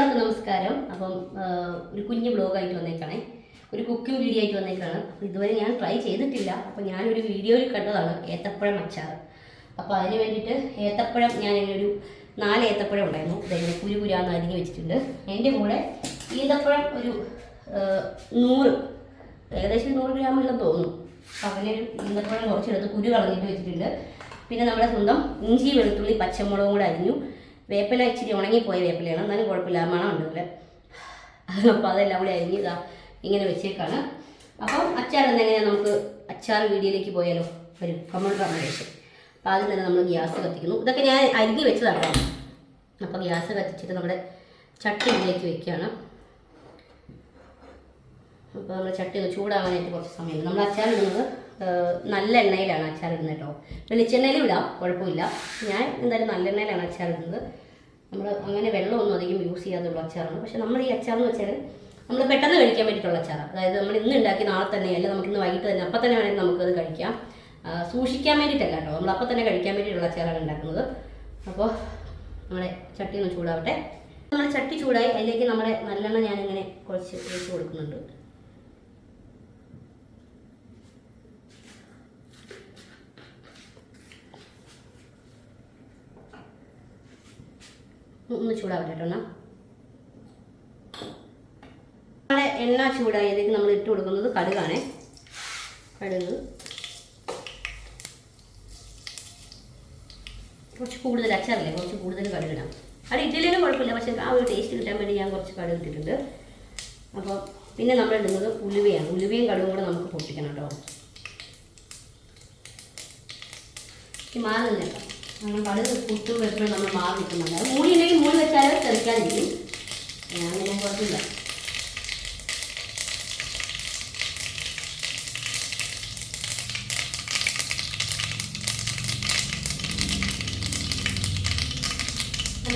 എല്ലാവർക്കും നമസ്കാരം. അപ്പം ഒരു കുഞ്ഞ് ബ്ലോഗായിട്ട് വന്നേക്കാണേ. ഒരു കുക്കിംഗ് വീഡിയോ ആയിട്ട് വന്നേക്കാണ്. ഇതുവരെ ഞാൻ ട്രൈ ചെയ്തിട്ടില്ല. അപ്പം ഞാനൊരു വീഡിയോയിൽ കണ്ടതാണ് ഏത്തപ്പഴം അച്ചാർ അപ്പോൾ അതിന് വേണ്ടിയിട്ട് ഏത്തപ്പഴം ഞാൻ ഒരു നാല് ഏത്തപ്പഴം ഉണ്ടായിരുന്നു. ഇതെങ്ങനെ കുരു കുരാന്ന് അരിഞ്ഞ് വെച്ചിട്ടുണ്ട്. എന്റെ കൂടെ ഈന്തപ്പഴം ഒരു നൂറ് ഏകദേശം നൂറ് ഗ്രാമെല്ലാം തോന്നുന്നു. അങ്ങനെ ഒരു ഈന്തപ്പഴം കുറച്ചെടുത്ത് കുരു കളഞ്ഞിട്ട് വെച്ചിട്ടുണ്ട്. പിന്നെ നമ്മുടെ സ്വന്തം ഇഞ്ചി വെളുത്തുള്ളി പച്ചമുളകും കൂടെ അരിഞ്ഞു. വേപ്പില ഇച്ചിരി ഉണങ്ങിപ്പോയ വേപ്പിലയാണ്. എന്നാലും കുഴപ്പമില്ല മണം ഉണ്ടല്ലോ അപ്പോൾ അതെല്ലാം കൂടി അരിഞ്ഞ് ഇതാ ഇങ്ങനെ വെച്ചേക്കാണ്. അപ്പം അച്ചാർ എന്തെങ്ങനെയാണ് നമുക്ക് അച്ചാർ വീഡിയോയിലേക്ക് പോയാലോ? വരും കമ്മൺ കമ്മേഷൻ അപ്പോൾ ആദ്യം തന്നെ നമ്മൾ ഗ്യാസ് കത്തിക്കുന്നു. ഇതൊക്കെ ഞാൻ അരിഞ്ഞ് വെച്ചതാണ്. അപ്പോൾ ഗ്യാസ് കത്തിച്ചിട്ട് നമ്മുടെ ചട്ടിയിലേക്ക് വെക്കുകയാണ്. അപ്പോൾ നമ്മൾ ചട്ടി ചൂടാവാനായിട്ട് കുറച്ച് സമയം നമ്മൾ അച്ചാർ ഇടുന്നത് നല്ല എണ്ണയിലാണ് അച്ചാർ ഇടുന്നത് കേട്ടോ. വെളിച്ചെണ്ണയിലും ഇടാം കുഴപ്പമില്ല. ഞാൻ എന്തായാലും നല്ല എണ്ണയിലാണ് അച്ചാർ ഇടുന്നത്. നമ്മൾ അങ്ങനെ വെള്ളമൊന്നും അധികം യൂസ് ചെയ്യാതുള്ള അച്ചാറാണ്. പക്ഷെ നമ്മൾ ഈ അച്ചാർ എന്ന് വെച്ചാൽ നമ്മൾ പെട്ടെന്ന് കഴിക്കാൻ വേണ്ടിയിട്ടുള്ള അച്ചാറാണ്. അതായത് നമ്മൾ ഇന്ന് ഉണ്ടാക്കി നാളെ തന്നെ അല്ല നമുക്ക് ഇന്ന് വൈകിട്ട് തന്നെ അപ്പം തന്നെ വേണമെങ്കിൽ നമുക്കത് കഴിക്കാം. സൂക്ഷിക്കാൻ വേണ്ടിയിട്ടല്ല കേട്ടോ. നമ്മൾ അപ്പം തന്നെ കഴിക്കാൻ വേണ്ടിയിട്ടുള്ള അച്ചാറാണ് ഉണ്ടാക്കുന്നത്. അപ്പോൾ നമ്മുടെ ചട്ടി ഒന്ന് ചൂടാവട്ടെ. നമ്മുടെ ചട്ടി ചൂടായി അതിലേക്ക് നമ്മുടെ നല്ലെണ്ണ ഞാനിങ്ങനെ കുറച്ച് ഒഴിച്ച് കൊടുക്കുന്നുണ്ട്. ഒന്ന് ചൂടാവട്ടെ നമ്മുടെ എണ്ണ ചൂടായതിലേക്ക് നമ്മൾ ഇട്ട് കൊടുക്കുന്നത് കടുകാണേ. കടുക്. കുറച്ച് കൂടുതൽ അച്ചാറില്ലേ? കുറച്ച് കൂടുതൽ കടുകിടാം അത് ഇഡ്ഡലിനും കുഴപ്പമില്ല. പക്ഷേ ആ ഒരു ടേസ്റ്റ് കിട്ടാൻ വേണ്ടി ഞാൻ കുറച്ച് കടുക് ഇട്ടിട്ടുണ്ട്. അപ്പോൾ പിന്നെ നമ്മൾ ഇടുന്നത് ഉലുവയാണ്. ഉലുവയും കടുകും കൂടെ നമുക്ക് പൊട്ടിക്കണം കേട്ടോ. മാറുന്നില്ല നമ്മൾ കടുക് കുത്തും എപ്പോഴും നമ്മൾ മാറി നിൽക്കുന്നുണ്ട്. അത് മൂടി ഉണ്ടെങ്കിൽ മൂടി വെച്ചാൽ തെറിക്കാതിരിക്കും. അങ്ങനെ കുഴപ്പമില്ല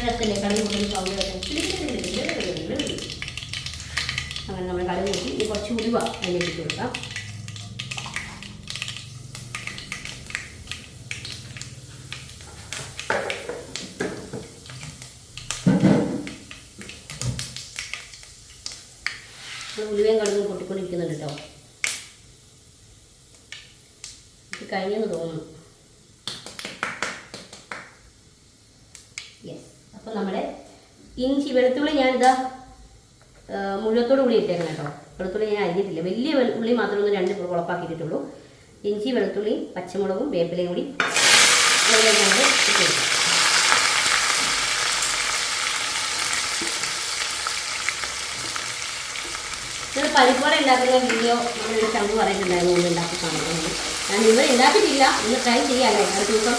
രസമല്ലേ? കടുക് കൂട്ടുന്ന സൗണ്ട് അങ്ങനെ നമ്മൾ കടുക് കൂട്ടി കുറച്ച് ഉരുവ അതിലേക്ക് കൊടുക്കാം. ഉലുവയും കടുകും പൊട്ടിക്കൊണ്ടിരിക്കുന്നുണ്ട് കേട്ടോ ഇത് കഴിഞ്ഞെന്ന് തോന്നുന്നു. യെസ് അപ്പോൾ നമ്മുടെ ഇഞ്ചി വെളുത്തുള്ളി ഞാൻ ഇതാ മുഴുവത്തോട് കൂടി ഇട്ടേക്കണം കേട്ടോ വെളുത്തുള്ളി ഞാൻ അരിഞ്ഞിട്ടില്ല. വലിയ ഉള്ളി മാത്രമേ ഒന്ന് രണ്ട് കുളപ്പാക്കിയിട്ടുള്ളൂ ഇഞ്ചി വെളുത്തുള്ളി പച്ചമുളകും വേപ്പിലയും കൂടി. ഇട്ട് ഇത് പരിപ്പോട ഉണ്ടാക്കുന്ന വീഡിയോ നമ്മളൊരു ചങ്ക് പറയുന്നുണ്ടായിരുന്നു ഒന്ന് ഉണ്ടാക്കി കാണുന്നത്. ഞാൻ ഇവർ ഉണ്ടാക്കിയിട്ടില്ല. ഒന്ന് ട്രൈ ചെയ്യാമല്ലേ അടുത്ത ദിവസം.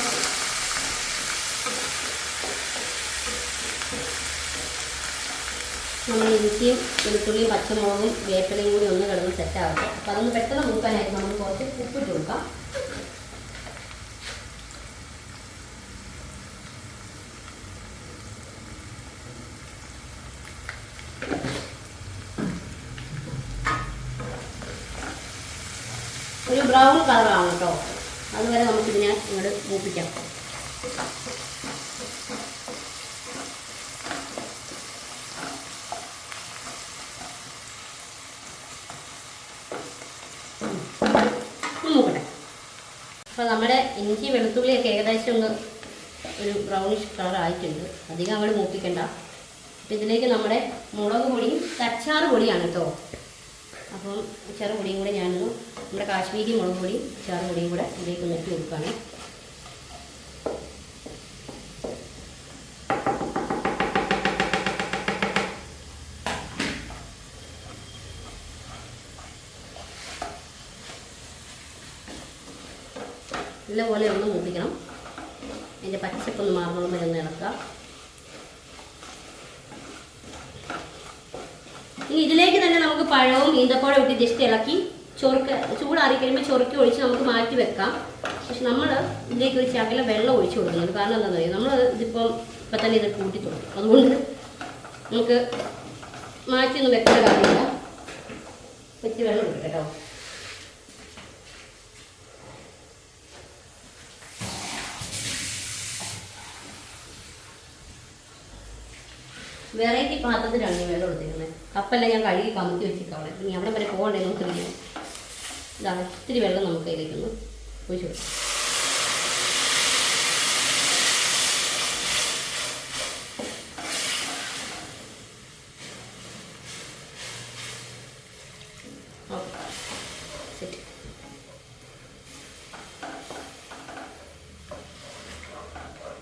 നമ്മൾ ഇഞ്ചിയും വെളുത്തുള്ളിയും പച്ചമുളകും വേപ്പിലയും കൂടി ഒന്ന് കിടന്ന് സെറ്റ് ആവട്ടെ. അപ്പം അതൊന്ന് പെട്ടെന്ന് മൂക്കാനായിട്ട് നമ്മൾ കുറച്ച് ഉപ്പിട്ട് കൊടുക്കാം ഒരു ബ്രൗൺ കളറാണ് കേട്ടോ. അതുവരെ ഞാൻ ഇങ്ങോട്ട് മൂപ്പിക്കാം. ഒന്ന് നോക്കട്ടെ അപ്പോൾ നമ്മുടെ ഇഞ്ചി വെളുത്തുള്ളിയൊക്കെ ഏകദേശം ഒന്ന് ഒരു ബ്രൗണിഷ് കളർ ആയിട്ടുണ്ട് അധികം അവിടെ മൂപ്പിക്കണ്ട. ഇതിലേക്ക് നമ്മുടെ മുളക് പൊടിയും കച്ചാറ് പൊടിയാണ് കേട്ടോ. അപ്പം ചെറുപൊടിയും പൊടിയും കൂടെ ഞാനൊന്ന് നമ്മുടെ കാശ്മീരി മുളക് പൊടിയും ചെറുപൊടിയും കൂടെ ഇതിലേക്ക് നെറ്റി കൊടുക്കുകയാണ്. നല്ലപോലെ ഒന്ന് മൂപ്പിക്കണം. അതിന്റെ പച്ചപ്പൊന്ന് മാറുന്നോളം വരെ ഒന്ന് ഇനി ഇതിലേക്ക് തന്നെ നമുക്ക് പഴവും ഈന്തപ്പഴവും ഇട്ട് ജസ്റ്റ് ഇളക്കി ചൊറുക്ക് ചൂടാറി കഴിയുമ്പോൾ ചൊറുക്കി ഒഴിച്ച് നമുക്ക് മാറ്റി വെക്കാം. പക്ഷെ നമ്മൾ ഇതിലേക്ക് ഒരു ചാക്കിലെ വെള്ളം ഒഴിച്ച് കൊടുക്കുന്നുണ്ട്. കാരണം എന്താണെന്ന് അറിയാം നമ്മൾ ഇതിപ്പം ഇപ്പം തന്നെ ഇത് കൂട്ടി തുടങ്ങും. അതുകൊണ്ട് നമുക്ക് മാറ്റിയൊന്നും വെക്കേണ്ട കാര്യമില്ല. വെച്ച് വെള്ളം കൊടുക്കാം കേട്ടോ. വെറൈറ്റി പാത്രത്തിലാണ് ഈ വെള്ളം എടുത്തിരുന്നത് കപ്പെല്ലാം ഞാൻ കഴുകി കമത്തി വെച്ചിട്ടാണ് ഇനി അവിടെ വരെ പോകണ്ടേ നമുക്ക് ഇരിക്കാം ഇതാണ് ഇത്തിരി വെള്ളം നമുക്ക് അതിലേക്കൊന്ന് ഒഴിച്ചു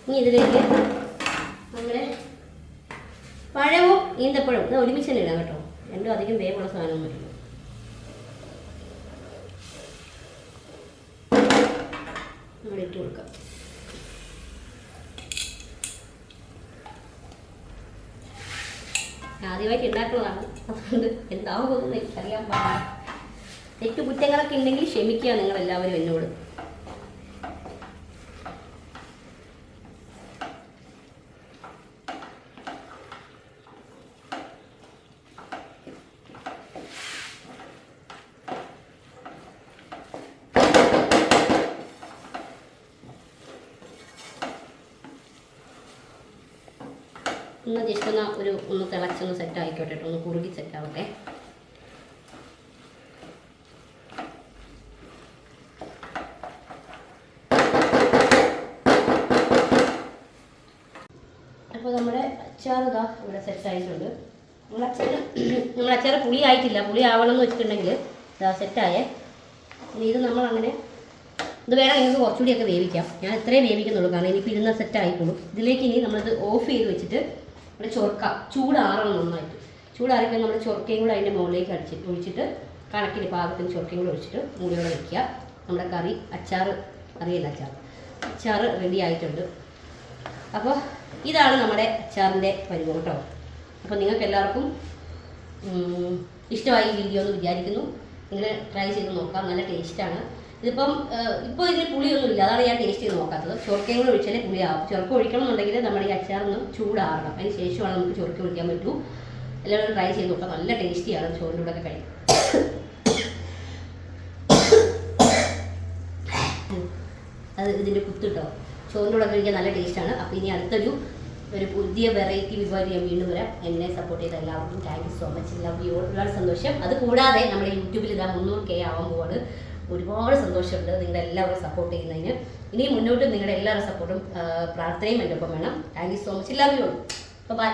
ഇനി ഇതിലേക്ക് നമ്മുടെ പഴവും ഈന്തപ്പഴവും ഇത് ഒരുമിച്ച് തന്നെ ഇടാം കേട്ടോ. രണ്ടും അധികം വേവുള്ള സാധനമൊന്നുമില്ല നമ്മൾ ഇട്ട് കൊടുക്കാം. ആദ്യമായിട്ട് ഉണ്ടാക്കുന്നതാണ്. അതുകൊണ്ട് എന്താവുമെന്ന് എനിക്കറിയാൻ പാടില്ല. തെറ്റു കുറ്റങ്ങളൊക്കെ ഉണ്ടെങ്കിൽ ക്ഷമിക്കുക നിങ്ങളെല്ലാവരും എന്നോട്. ഒന്ന് ജസ്റ്റ് ഒന്ന് ഒരു ഒന്ന് തിളച്ചൊന്ന് സെറ്റ് ആയിക്കോട്ടെ കേട്ടോ. ഒന്ന് കുറുകി സെറ്റ് ആവട്ടെ. അപ്പോൾ നമ്മുടെ അച്ചാർ ഇതാ ഇവിടെ സെറ്റ് ആയിട്ടുണ്ട്. നമ്മൾ അച്ചാർ അച്ചാർ പുളി ആയിട്ടില്ല. പുളി ആവണം എന്ന് വെച്ചിട്ടുണ്ടെങ്കിൽ ഇതാ സെറ്റായേ ഇത് നമ്മൾ അങ്ങനെ ഇത് വേണം നിങ്ങൾക്ക് കുറച്ചുകൂടിയൊക്കെ വേവിക്കാം. ഞാൻ ഇത്രയും വേവിക്കുന്നുള്ളൂ. കാരണം ഇനിയിപ്പോൾ ഇരുന്ന സെറ്റ് ആയിക്കോളും. ഇതിലേക്ക് ഇനി നമ്മളിത് ഓഫ് ചെയ്ത് വെച്ചിട്ട് ഇവിടെ ചൊറുക്കാം. ചൂടാറണം നന്നായിട്ട്. ചൂടാറിക്കാൻ നമ്മൾ ചൊർക്കയും കൂടെ അതിന്റെ മുകളിലേക്ക് അടിച്ച് ഒഴിച്ചിട്ട് കണക്കിന് പാകത്തിന് ചൊർക്കയും കൂടെ ഒഴിച്ചിട്ട് മൂടിയോടെ വയ്ക്കുക നമ്മുടെ കറി അച്ചാർ അറിയില്ല അച്ചാർ അച്ചാർ റെഡി ആയിട്ടുണ്ട്. അപ്പോൾ ഇതാണ് നമ്മുടെ അച്ചാറിന്റെ പരിവം കേട്ടോ. അപ്പോൾ നിങ്ങൾക്ക് എല്ലാവർക്കും ഇഷ്ടമായി വീഡിയോ എന്ന് വിചാരിക്കുന്നു. നിങ്ങൾ ട്രൈ ചെയ്ത് നോക്കാം. നല്ല ടേസ്റ്റാണ് ഇതിപ്പം ഇപ്പോൾ ഇതിന് പുളിയൊന്നും ഇല്ല അതാണ് ഞാൻ ടേസ്റ്റ് ചെയ്ത് നോക്കാത്തത്. ചുരക്കങ്ങൾ കൂടെ ഒഴിച്ചാലേ പുളിയാവും. ചൊറുക്ക ഒഴിക്കണം എന്നുണ്ടെങ്കിൽ നമ്മുടെ ഈ അച്ചാറൊന്നും ചൂടാറണം. അതിന് ശേഷമാണ് നമുക്ക് ചൊറുക്ക ഒഴിക്കാൻ പറ്റൂ. എല്ലാവരും ട്രൈ ചെയ്ത് നോക്കാം. നല്ല ടേസ്റ്റിയാണ് ചോറിന്റെ കൂടെ കഴിക്കും അത് ഇതിന്റെ കുത്തിട്ടോ ചോറിന്റെ കൂടെ കഴിക്കാൻ നല്ല ടേസ്റ്റാണ് അപ്പോൾ ഇനി അടുത്തൊരു ഒരു പുതിയ വെറൈറ്റി വിഭവം ഞാൻ വീണ്ടും വരാം. എന്നെ സപ്പോർട്ട് ചെയ്ത എല്ലാവർക്കും thank you so much love you ഒരുപാട് സന്തോഷം. അത് കൂടാതെ നമ്മുടെ യൂട്യൂബിൽ ഇതാ മുന്നൂറ് കെ ആവാൻ പോവാണ്. ഒരുപാട് സന്തോഷമുണ്ട് നിങ്ങളുടെ എല്ലാവരും സപ്പോർട്ട് ചെയ്യുന്നതിന്. ഇനി മുന്നോട്ട് നിങ്ങളുടെ എല്ലാവരുടെ സപ്പോർട്ടും പ്രാർത്ഥനയും എന്റെ ഒപ്പം വേണം. Thank you so much love you bye